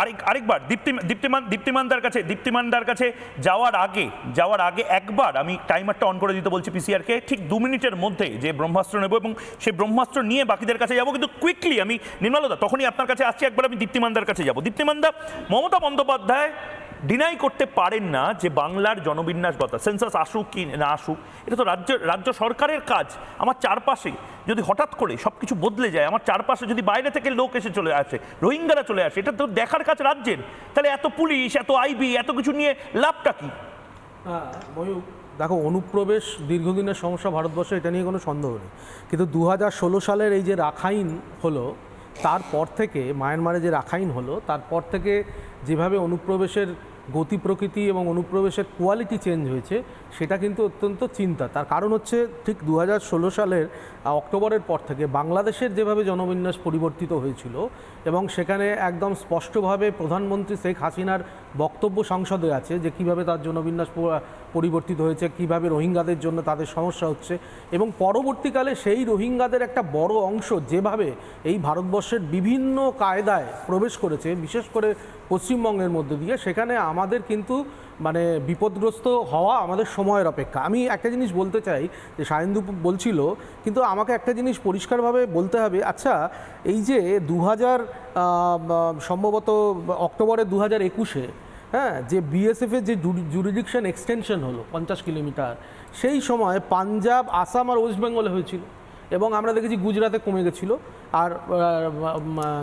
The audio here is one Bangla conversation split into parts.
আরেক, আরেকবার, দীপ্তি, দীপ্তিমান, দীপ্তিমানদার কাছে দীপ্তিমানদার কাছে যাওয়ার আগে যাওয়ার আগে একবার আমি টাইমারটা অন করে দিতে বলছি পিসিআরকে ঠিক দু মিনিটের মধ্যে যে ব্রহ্মাস্ত্র নেব এবং সেই ব্রহ্মাস্ত্র নিয়ে বাকিদের কাছে যাব, কিন্তু কুইকলি আমি নির্মলদা, তখনই আপনার কাছে আসছি, একবার আমি দীপ্তিমানদার কাছে যাব। দীপ্তিমানদা, মমতা বন্দ্যোপাধ্যায় ডিনাই করতে পারেন না যে বাংলার জনবিন্যাসগত সেন্সাস আসুক কি না আসুক, এটা তো রাজ্য রাজ্য সরকারের কাজ। আমার চারপাশে যদি হঠাৎ করে সব কিছু বদলে যায়, আমার চারপাশে যদি বাইরে থেকে লোক এসে চলে আসে, রোহিঙ্গারা চলে আসে, এটা তো দেখার কাজ রাজ্যের। তাহলে এত পুলিশ, এত আইবি, এত কিছু নিয়ে লাভটা কি? দেখো, অনুপ্রবেশ দীর্ঘদিনের সমস্যা ভারতবর্ষে, এটা নিয়ে কোনো সন্দেহ নেই। কিন্তু দু হাজার ষোলো সালের এই যে রাখাইন হলো, তারপর থেকে, মায়ানমারে যে রাখাইন হলো, তারপর থেকে যেভাবে অনুপ্রবেশের গতি প্রকৃতি এবং অনুপ্রবেশের কোয়ালিটি চেঞ্জ হয়েছে সেটা কিন্তু অত্যন্ত চিন্তা। তার কারণ হচ্ছে ঠিক দু হাজার ষোলো সালের অক্টোবরের পর থেকে বাংলাদেশের যেভাবে জনবিন্যাস পরিবর্তিত হয়েছিল এবং সেখানে একদম স্পষ্টভাবে প্রধানমন্ত্রী শেখ হাসিনার বক্তব্য সংসদে আছে যে কীভাবে তার জনবিন্যাস পরিবর্তিত হয়েছে, কীভাবে রোহিঙ্গাদের জন্য তাদের সমস্যা হচ্ছে এবং পরবর্তীকালে সেই রোহিঙ্গাদের একটা বড় অংশ যেভাবে এই ভারতবর্ষের বিভিন্ন কায়দায় প্রবেশ করেছে, বিশেষ করে পশ্চিমবঙ্গের মধ্যে দিয়ে, সেখানে আমাদের কিন্তু মানে বিপদগ্রস্ত হওয়া আমাদের সময়ের অপেক্ষা। আমি একটা জিনিস বলতে চাই যে সায়েন্দু বলছিল, কিন্তু আমাকে একটা জিনিস পরিষ্কারভাবে বলতে হবে। আচ্ছা এই যে দু হাজার সম্ভবত অক্টোবরে দু হাজার একুশে হ্যাঁ যে বিএসএফের যে জুরিডিকশন এক্সটেনশন হলো পঞ্চাশ কিলোমিটার, সেই সময় পাঞ্জাব, আসাম আর ওয়েস্ট বেঙ্গলে হয়েছিল এবং আমরা দেখেছি গুজরাতে কমে গেছিল আর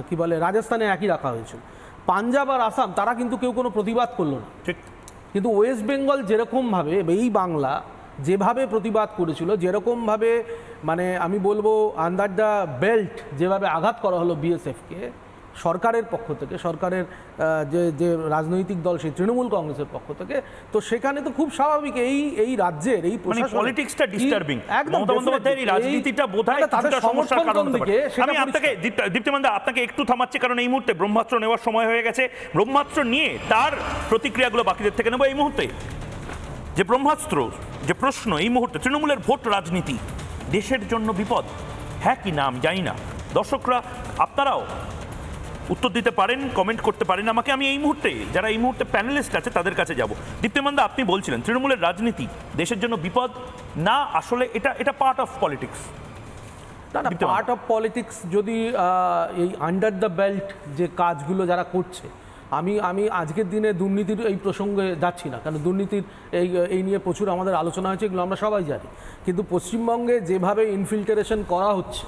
কি বলে, রাজস্থানে একই রাখা হয়েছিল। পাঞ্জাব আর আসাম, তারা কিন্তু কেউ কোনো প্রতিবাদ করল না। ঠিক। কিন্তু ওয়েস্ট বেঙ্গল যেরকমভাবে এই বাংলা যেভাবে প্রতিবাদ করেছিল, যেরকমভাবে মানে আমি বলব আন্ডার দ্য বেল্ট যেভাবে আঘাত করা হলো বিএসএফকে সরকারের পক্ষ থেকে সরকারের যে যে রাজনৈতিক দল সেই তৃণমূল কংগ্রেসের পক্ষ থেকে তো সেখানে তো খুব স্বাভাবিক এই এই রাজ্যের এই মানে পলিটিক্সটা ডিস্টার্বিং একদম রাজনীতিটা বোধহয় তাদের সমস্যার কারণ আমি আপনাকে দীপ্তিমানদা আপনাকে একটু থামাচ্ছি কারণ এই মুহূর্তে ব্রহ্মাস্ত্র নেওয়ার সময় হয়ে গেছে। ব্রহ্মাস্ত্র নিয়ে তার প্রতিক্রিয়াগুলো বাকিদের থেকে নেব এই মুহূর্তে। যে ব্রহ্মাস্ত্র যে প্রশ্ন এই মুহূর্তে তৃণমূলের ভোট রাজনীতি দেশের জন্য বিপদ হ্যাঁ কি নাম জানি না। দর্শকরা আপনারাও উত্তর দিতে পারেন কমেন্ট করতে পারেন। আমাকে আমি এই মুহূর্তে যারা এই মুহূর্তে প্যানেলিস্ট আছে তাদের কাছে যাব। দীপ্তিমানদা আপনি বলছিলেন তৃণমূলের রাজনীতি দেশের জন্য বিপদ? না আসলে এটা এটা পার্ট অফ পলিটিক্স না না পার্ট অফ পলিটিক্স যদি এই আন্ডার দ্য বেল্ট যে কাজগুলো যারা করছে আমি আমি আজকের দিনে দুর্নীতির এই প্রসঙ্গে যাচ্ছি না। কারণ দুর্নীতির এই এই নিয়ে প্রচুর আমাদের আলোচনা হয়েছে এগুলো আমরা সবাই জানি। কিন্তু পশ্চিমবঙ্গে যেভাবে ইনফিল্টারেশন করা হচ্ছে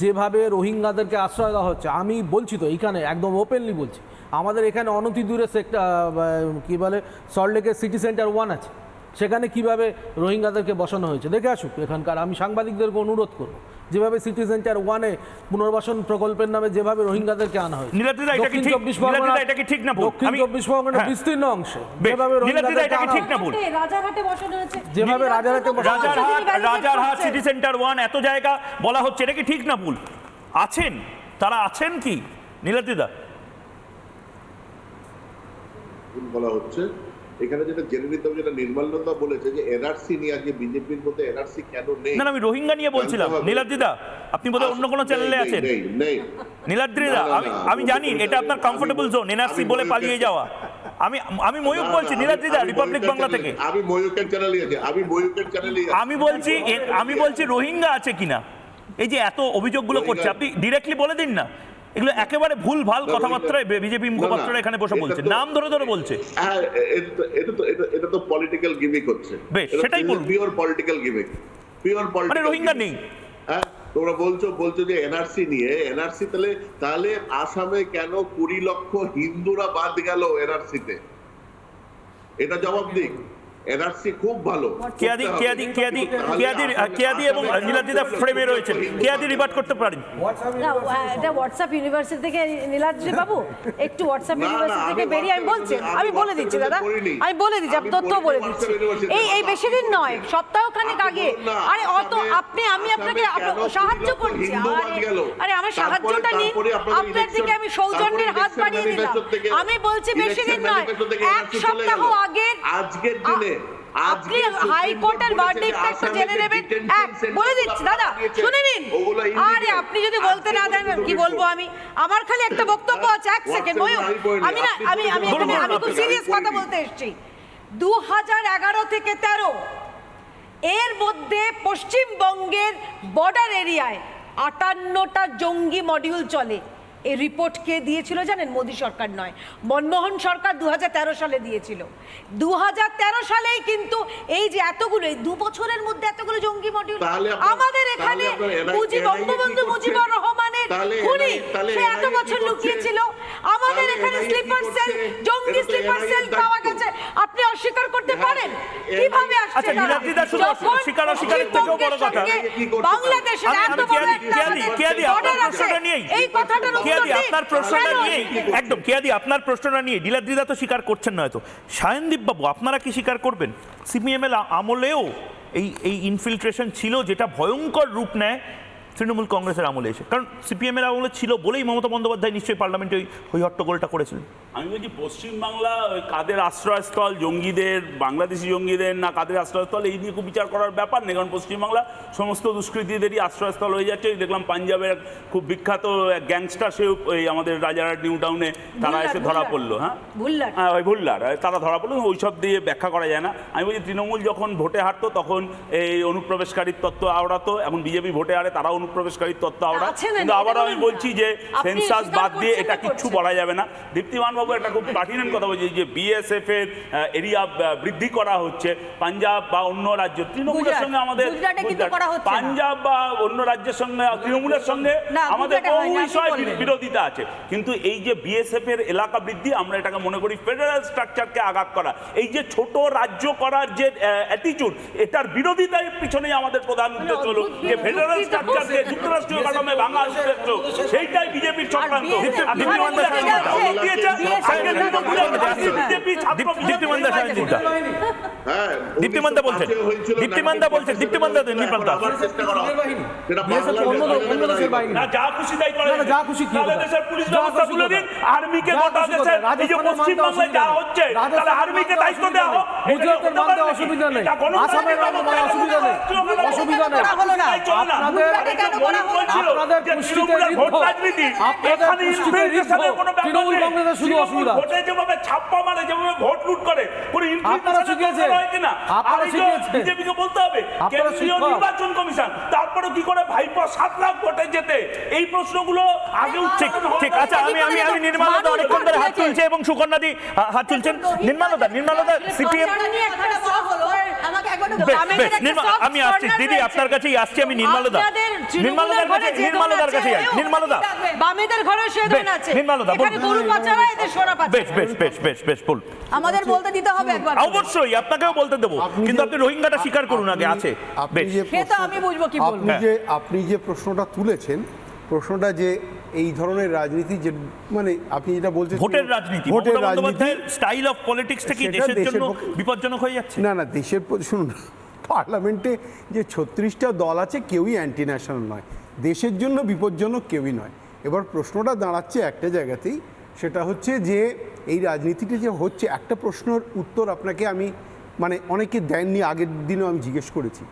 যেভাবে রোহিঙ্গাদেরকে আশ্রয় দেওয়া হচ্ছে, আমি বলছি তো এখানে একদম ওপেনলি বলছি। আমাদের এখানে অনতি দূরে সেক্টর কী বলে সল্টলেকের সিটি সেন্টার ওয়ান আছে। সেখানে কীভাবে রোহিঙ্গাদেরকে বসানো হয়েছে? দেখে আসুক এখানকার, আমি সাংবাদিকদেরকে অনুরোধ করব। যেভাবে সিটি সেন্টার ওয়ানে পুনর্বাসন প্রকল্পের নামে যেভাবে রোহিঙ্গাদেরকে আনা হয় নীলাদ্রিদা, এটা কি দক্ষিণ ঠিক- চব্বিশ নীলাদ্রিদা, এটা কি ঠিক না ভুল? দক্ষিণ চব্বিশ পরগনার হ্যাঁ। বিস্তীর্ণ অংশে। যেভাবে নীলাদ্রিদা, এটা কি ঠিক না ভুল? রাজারহাটে- রাজারহাটে বসানো হয়েছে। যেভাবে রাজারহাটে Rajarhat Rajarhat city centre one এত জায়গা বলা হচ্ছে এটা কি ঠিক না ভুল? আছেন? তারা আছেন কি? নীলাদ্রিদা ভুল বলা হচ্ছে। এখানে যেটা জেনে নিতে হবে যেটা বলেছে যে এনআরসি নিয়ে আজকে বিজেপির মধ্যে এনআরসি কেন নেই? না আমি রোহিঙ্গা নিয়ে বলছিলাম। নীলাদ্রিদা আপনি বোধহয় অন্য কোনো চ্যানেলে আছেন? নীলাদ্রিদা আমি আমি জানি এটা আপনার কমফোর্টেবল জোন এনআরসি বলে পালিয়ে যাওয়া। আমি আমি ময়ূক বলছি নীলাদ্রিদা রিপাবলিক বাংলা থেকে। আমি ময়ূকের চ্যানেলে আছি আমি ময়ূকের চ্যানেলে আমি বলছি আমি বলছি রোহিঙ্গা আছে কিনা? এই যে এত অভিযোগগুলো করছে আপনি ডিরেক্টলি বলে দিন না। এগুলো একেবারে ভুল ভালো কথাবার্তায় রোহিঙ্গা- বিজেপি মুখপাত্ররা এখানে বসে বলছে। নাম ধরে ধরে বলছে। হ্যাঁ এটা তো- এটা পলিটিক্যাল গিমিক হচ্ছে। বেশ, সেটাই বলুন। পিওর পলিটিক্যাল গিমিক পিওর মানে রোহিঙ্গা নেই। হ্যাঁ তোমরা বলছো বলছো যে এনআরসি নিয়ে। এনআরসি তাহলে তাহলে আসামে কেন কুড়ি লক্ষ হিন্দুরা বাদ গেল এনআরসিতে এটা জবাব দিক এনআরসি খুব ভালো। কেয়াদি কেয়াদি কেয়াদি কেয়াদি কেয়াদি এবং নীলাদ্রিদা ফ্রেমে রয়েছেন। কেয়াদি বাদ রিবার্ট করতে পারেন। এটা হোয়াটসঅ্যাপ ইউনিভার্সিটি থেকে নীলাদ্রি বাবু একটু হোয়াটসঅ্যাপ ইউনিভার্সিটি আমি থেকে বেরিয়ে আমি বলছি আমি বলে দিচ্ছি দাদা আমি বলে দিচ্ছি আমি তথ্য বলে দিচ্ছি। এই এই বেশি দিন নয় সপ্তাহখানেক আপনি আগে। আরে অত আপনি আমি আপনাকে সাহায্য করছি আরে আমার সাহায্যটা নিন। আপনার দিকে আমি সৌজন্যের হাত বাড়িয়ে দিলাম। আমি বলছি বেশি দিন নয় এক সপ্তাহ। আগের আজকের দিনে আপনি হাইকোর্টের ভার্ডিক্টটা একটু জেনে নেবেন। এক বলে দিচ্ছি দাদা শুনে নিন। আরে আপনি যদি বলতে না দেন কি বলব আমি? আমার খালি একটা বক্তব্য আছে এক সেকেন্ড আমি না আমি আমি এখানে আমি খুব সিরিয়াস কথা বলতে এসেছি। দু হাজার এগারো থেকে তেরো এর মধ্যে পশ্চিমবঙ্গের বর্ডার এরিয়ায় আটান্নটা জঙ্গি মডিউল চলে। এই রিপোর্ট কে দিয়েছিল জানেন? মোদী সরকার নয়। মনমোহন সরকার দু হাজার তেরো সালে দিয়েছিল। দুহাজার তেরো সালেই কিন্তু এই যে এতগুলো এই দু বছরের মধ্যে এতগুলো জঙ্গি মডিউল আমাদের এখানে মুজিব বঙ্গবন্ধু মুজিবুর? রহমানের খুনি সে এত বছর? লুকিয়েছিল। আমাদের এখানে স্লিপার সেল জঙ্গি স্লিপার সেল পাওয়া গেছে। আপনি অস্বীকার করতে পারেন? কীভাবে আসছে আচ্ছা, তারা? নীলাদ্রিদা শুধু যখন স্বীকার অস্বীকারের থেকেও বড় কথা। বাংলাদেশের এত বড় একটা কেয়াদি- আপনার আছে। প্রশ্নটা নিয়েই। এই কথাটার উত্তর কেয়াদি আপনার প্রশ্নটা নিয়েই। একদম কেয়াদি আপনার প্রশ্নটা নিয়ে ডিলাদ্রিদা তো স্বীকার করছেন না হয়তো। সায়নদীপ বাবু আপনারা কি স্বীকার করবেন? সিপিএমএল আমলেও এই এই ইনফিলট্রেশন ছিল যেটা ভয়ঙ্কর রূপ নেয়। তৃণমূল কংগ্রেসের আমলে এসে। কারণ সিপিএমের আমলে ছিল বলেই মমতা বন্দ্যোপাধ্যায় নিশ্চয়ই পার্লামেন্টে ওই ওই হট্টগোলটা করেছিলেন। আমি বলছি পশ্চিমবাংলা ওই কাদের আশ্রয়স্থল জঙ্গিদের বাংলাদেশি জঙ্গিদের না কাদের আশ্রয়স্থল এই নিয়ে খুব বিচার করার ব্যাপার নেই কারণ পশ্চিমবাংলা সমস্ত দুষ্কৃতীদেরই আশ্রয়স্থল হয়ে যাচ্ছে। দেখলাম পাঞ্জাবের খুব বিখ্যাত গ্যাংস্টার সেও এই আমাদের রাজারহাট নিউ টাউনে তারা এসে ধরা পড়ল হ্যাঁ? ভুল্লার। হ্যাঁ ওই ভুল্লার তারা ধরা পড়ল ওইসব দিয়ে ব্যাখ্যা করা যায় না। আমি বলছি তৃণমূল যখন ভোটে হারতো তখন এই অনুপ্রবেশকারীর তত্ত্ব আওড়াতো এখন বিজেপি ভোটে হারে তারা অনুপ্রবেশকারীর তত্ত্ব না, কিন্তু এটা আবারও আমি বলছি যে সেন্সাস বাদ দিয়ে এটা কিচ্ছু বলা যাবে না। দীপ্তিমান বাবু একটা খুব পার্টিনেন্ট কথা বলছে যে বিএসএফ এর এরিয়া বৃদ্ধি করা হচ্ছে পাঞ্জাব বা অন্য রাজ্য। তৃণমূলের সঙ্গে আমাদের। পাঞ্জাব বা অন্য রাজ্যের সঙ্গে তৃণমূলের সঙ্গে আমাদের বহু বিষয় বিরোধিতা আছে। কিন্তু এই যে বিএসএফ এর এলাকা বৃদ্ধি আমরা এটাকে মনে করি ফেডারেল স্ট্রাকচারকে আঘাত করা। এই যে ছোট রাজ্য করার যে অ্যাটিটিউড এটার বিরোধিতার পিছনেই আমাদের প্রধান উদ্দেশ্য হলো যে ফেডারেল বিরোধিতা হচ্ছে। যুক্তরাষ্ট্রীয় কাঠামোয় ভাঙার উদ্দেশ্য সেইটাই বিজেপির চক্রান্ত বিজেপি ছাত্র দীপ- দীপ্তিমান হ্যাঁ, দীপ্তিমানদা বলছেন। 1905 বলছেন, 1947 দীপ্তিমানদা হয়েছিল, নির্মাতা। এখন আবার চেষ্টা করা হবে। বাহিনী। সেটা BSF বাংলাদেশ অন্য দেশ- অন্য দেশের বাহিনী। বাহিনী। না যা খুশি তাই করে না, না, যা খুশি কি তাহলে কথা? দেশের পুলিশ ব্যবস্থা তুলে দিন আর্মিকে গোটা খুশি এই যে পশ্চিমবাংলায় যা হচ্ছে তাহলে আর্মিকে দায়িত্ব দেওয়া হোক নেই। গুজরাটের মানতে অসুবিধা নেই। আসামের মানতে কোনো অসুবিধা নেই। অসুবিধা নেই। আপনাদের- আপনাদের পুষ্টিতে ভোট ঋদ্ধ। রাজনীতি আপনাদের এখানে পুষ্টিতে infiltration-এর ঋদ্ধ। কোনো ব্যাপার তৃণমূল কংগ্রেসের শুধু অসুবিধা। ভোটে যেভাবে ছাপ্পা মারে যেভাবে ভোট লুট করে কোনো আপনারা শিখিয়েছেন। দরকার হয় কিনা আপনারা আর এই যে শিখিয়েছেন। বিজেপিকে বলতে হবে কেন্দ্রীয় নির্বাচন কমিশন তারপরে কি করে ভাইপো সাত লাখ ভোটে যেতে এই প্রশ্নগুলো আগে উঠছে ঠিক আচ্ছা আমি আমি আমি নির্মালদা অনেকক্ষণ ধরে হাত তুলছে এবং সুকন্যাদি হা- হাত তুলছেন নির্মালদা নির্মালদা সিপিএম আমি আসছি। দিদি আপনার কাছেই আসছি আমি নির্মালদা নির্মালদার কাছে নির্মালদার কাছে নির্মালদা। বামেদের ঘরে সে দোন বেশ, আছে। নির্মলদা, এখানে গরু পাচারা এদের সোনা পাচারা বেশ বেশ বেশ বেশ বেশ বল। আমাদের বলতে দিতে হবে একবার অবশ্যই আপনাকেও বলতে দেবো। কিন্তু আপনি রোহিঙ্গাটা স্বীকার করুন আগে আছে। বেশ। সে তো আমি বুঝব কি বলব। আপনি যে আপনি যে প্রশ্নটা তুলেছেন প্রশ্নটা যে এই ধরনের রাজনীতি যে মানে আপনি যেটা বলছেন ভোটের রাজনীতি ভোটের রাজনীতি স্টাইল অফ পলিটিক্স থেকে দেশের জন্য বিপজ্জনক হয়ে যাচ্ছে। না না দেশের প্রতি- শুনুন পার্লামেন্টে যে ছত্রিশটা দল আছে কেউই অ্যান্টি ন্যাশনাল নয়। দেশের জন্য বিপজ্জনক কেউই নয়। এবার প্রশ্নটা দাঁড়াচ্ছে একটা জায়গাতেই সেটা হচ্ছে যে এই রাজনীতিটা যে হচ্ছে একটা প্রশ্নের উত্তর আপনাকে আমি মানে অনেকে দেননি আগের দিনও আমি জিজ্ঞেস করেছি।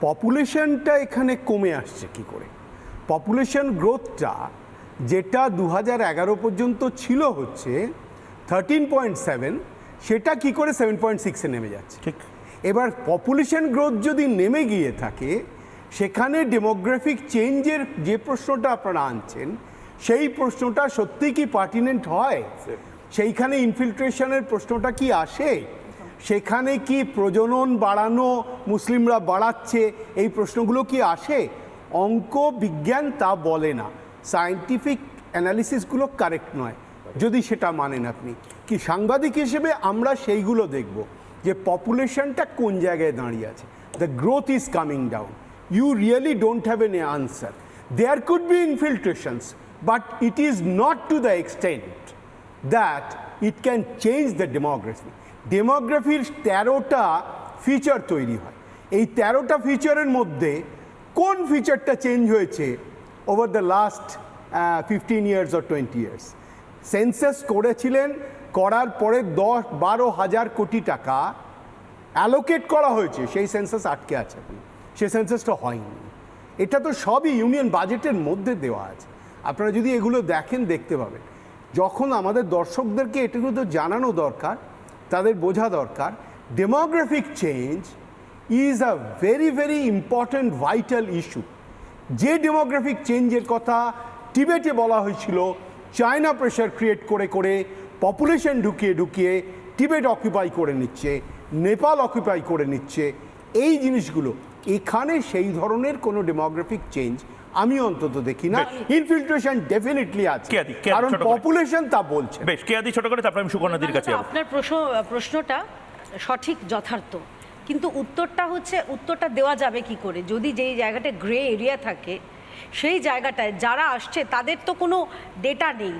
পপুলেশনটা এখানে কমে আসছে কি করে? পপুলেশন গ্রোথটা যেটা দু হাজার এগারো পর্যন্ত ছিল হচ্ছে থার্টিন পয়েন্ট সেভেন সেটা কি করে সেভেন পয়েন্ট সিক্সে নেমে যাচ্ছে? ঠিক। এবার পপুলেশন গ্রোথ যদি নেমে গিয়ে থাকে সেখানে ডেমোগ্রাফিক চেঞ্জের যে প্রশ্নটা আপনারা আনছেন সেই প্রশ্নটা সত্যি কি পার্টিনেন্ট হয়? সেইখানে ইনফিল্ট্রেশনের প্রশ্নটা কি আসে? সেখানে কি প্রজনন বাড়ানো মুসলিমরা বাড়াচ্ছে? এই প্রশ্নগুলো কি আসে? অঙ্ক বিজ্ঞান তা বলে না। সায়েন্টিফিক অ্যানালিসিসগুলো কারেক্ট নয়। যদি সেটা মানেন আপনি। কি সাংবাদিক হিসেবে আমরা সেইগুলো দেখব যে পপুলেশনটা কোন জায়গায় দাঁড়িয়ে আছে। The growth is coming down you really don't have an answer there could be infiltrations but it is not to the extent that it can change the demography ডেমোগ্রাফির তেরোটা ফিচার তৈরি হয়। এই তেরোটা ফিচারের মধ্যে কোন ফিচারটা চেঞ্জ হয়েছে over the last fifteen years or twenty years census করেছিলেন, করার পরে দশ, বারো হাজার কোটি টাকা অ্যালোকেট করা হয়েছে। সেই সেন্সাস আটকে আছে সেই সেন্সাসটা হয়নি। এটা তো সবই ইউনিয়ন বাজেটের মধ্যে দেওয়া আছে। আপনারা যদি এগুলো দেখেন, দেখতে পাবেন। যখন আমাদের দর্শকদেরকে এটুকু তো জানানো দরকার, তাদের বোঝা দরকার demographic change is a very very important vital issue যে ডেমোগ্রাফিক চেঞ্জের কথা টিবেটে বলা হয়েছিল চায়না প্রেশার ক্রিয়েট করে করে পপুলেশন ঢুকিয়ে ঢুকিয়ে টিবেট অকুপাই করে নিচ্ছে নেপাল অকুপাই করে নিচ্ছে এই জিনিসগুলো এখানে সেই ধরনের কোনো ডেমোগ্রাফিক চেঞ্জ আমি অন্তত দেখি না। ইনফিল্ট্রেশন ডেফিনেটলি আছে? কারণ পপুলেশন তা বলছে। বেশ কে আদি? ছোট করে তারপরে আমি সুকন্যাদির কাছে আপনার প্রশ্ন প্রশ্নটা সঠিক যথার্থ। কিন্তু উত্তরটা হচ্ছে, উত্তরটা দেওয়া যাবে কি করে? যদি যেই জায়গাটা গ্রে এরিয়া থাকে, সেই জায়গাটায় যারা আসছে, তাদের তো কোনো ডেটা নেই।